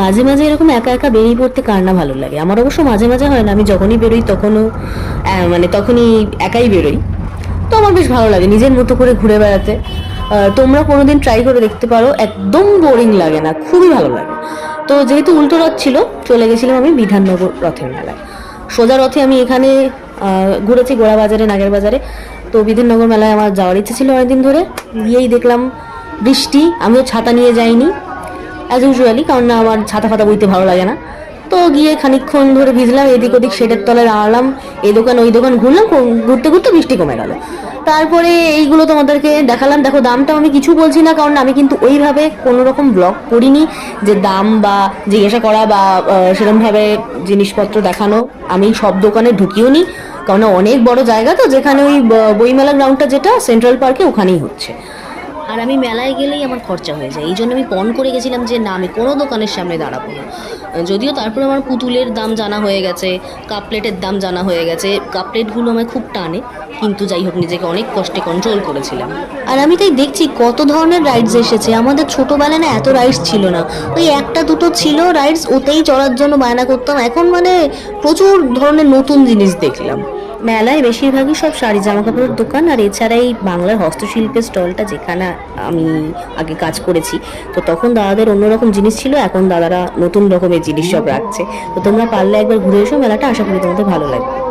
মাঝে মাঝে এরকম একা একা বেরিয়ে পড়তে কার না ভালো লাগে? আমার অবশ্য মাঝে মাঝে হয় না, আমি যখনই বেরোই তখনও মানে তখনই একাই বেরোই। তো আমার বেশ ভালো লাগে নিজের মতো করে ঘুরে বেড়াতে। তোমরা কোনোদিন ট্রাই করে দেখতে পারো, একদম বোরিং লাগে না, খুবই ভালো লাগে। তো যেহেতু উল্টো রথ ছিল, চলে গেছিলাম আমি বিধাননগর রথের মেলায়। সোজা রথে আমি এখানে ঘুরেছি গোড়া বাজারে, নাগের বাজারে। তো বিধাননগর মেলায় আমার যাওয়ার ইচ্ছে ছিল অনেকদিন ধরে। গিয়েই দেখলাম বৃষ্টি, আমিও ছাতা নিয়ে যাইনি। অ্যাজ ইউজুয়ালি কারণ না আমার ছাতা ফাতা বইতে ভালো লাগে না। তো গিয়ে খানিকক্ষণ ধরে ভিজলাম, এদিক ওদিক শেডের তলায় দাঁড়ালাম এই দোকান ওই দোকান ঘুরলাম ঘুরতে ঘুরতে বৃষ্টি কমে গেল। তারপরে এইগুলো তোমাদেরকে দেখালাম। দেখো দামটা আমি কিছু বলছি না, কারণ আমি কিন্তু ওইভাবে কোনো রকম ব্লগ করিনি যে দাম বা জিজ্ঞাসা করা বা সেরকমভাবে জিনিসপত্র দেখানো। আমি সব দোকানে ঢুকিও নি কারণ অনেক বড় জায়গা তো, যেখানে ওই বইমেলা গ্রাউন্ডটা যেটা সেন্ট্রাল পার্কে ওখানেই হচ্ছে। আর আমি মেলায় গেলেই আমার খরচা হয়ে যায়। এই জন্য আমি পণ করে গেছিলাম যে, না, আমি কোনো দোকানের সামনে দাঁড়াবো না। যদিও তারপরে আমার পুতুলের দাম জানা হয়ে গেছে, কাপ প্লেটের দাম জানা হয়ে গেছে, কাপ প্লেটগুলো খুব টানে, কিন্তু যাই হোক, নিজেকে অনেক কষ্টে কন্ট্রোল করেছিলাম। আর আমি তাই দেখছি কত ধরনের রাইডস এসেছে। আমাদের ছোটোবেলায় না এত রাইডস ছিল না। ওই একটা দুটো ছিল রাইডস ওতেই চড়ার জন্য বায়না করতাম। এখন মানে প্রচুর ধরনের নতুন জিনিস দেখলাম। মেলায় বেশিরভাগই সব শাড়ি জামা কাপড়ের দোকান আর এছাড়া এই বাংলার হস্তশিল্পের স্টলটা যেখানে আমি আগে কাজ করেছি। তো তখন দাদাদের অন্যরকম জিনিস ছিল, এখন দাদারা নতুন রকমের জিনিস সব রাখছে। তো তোমরা পারলে একবার ঘুরে এসো, মেলাটা আশা করি তোমাদের ভালো লাগবে।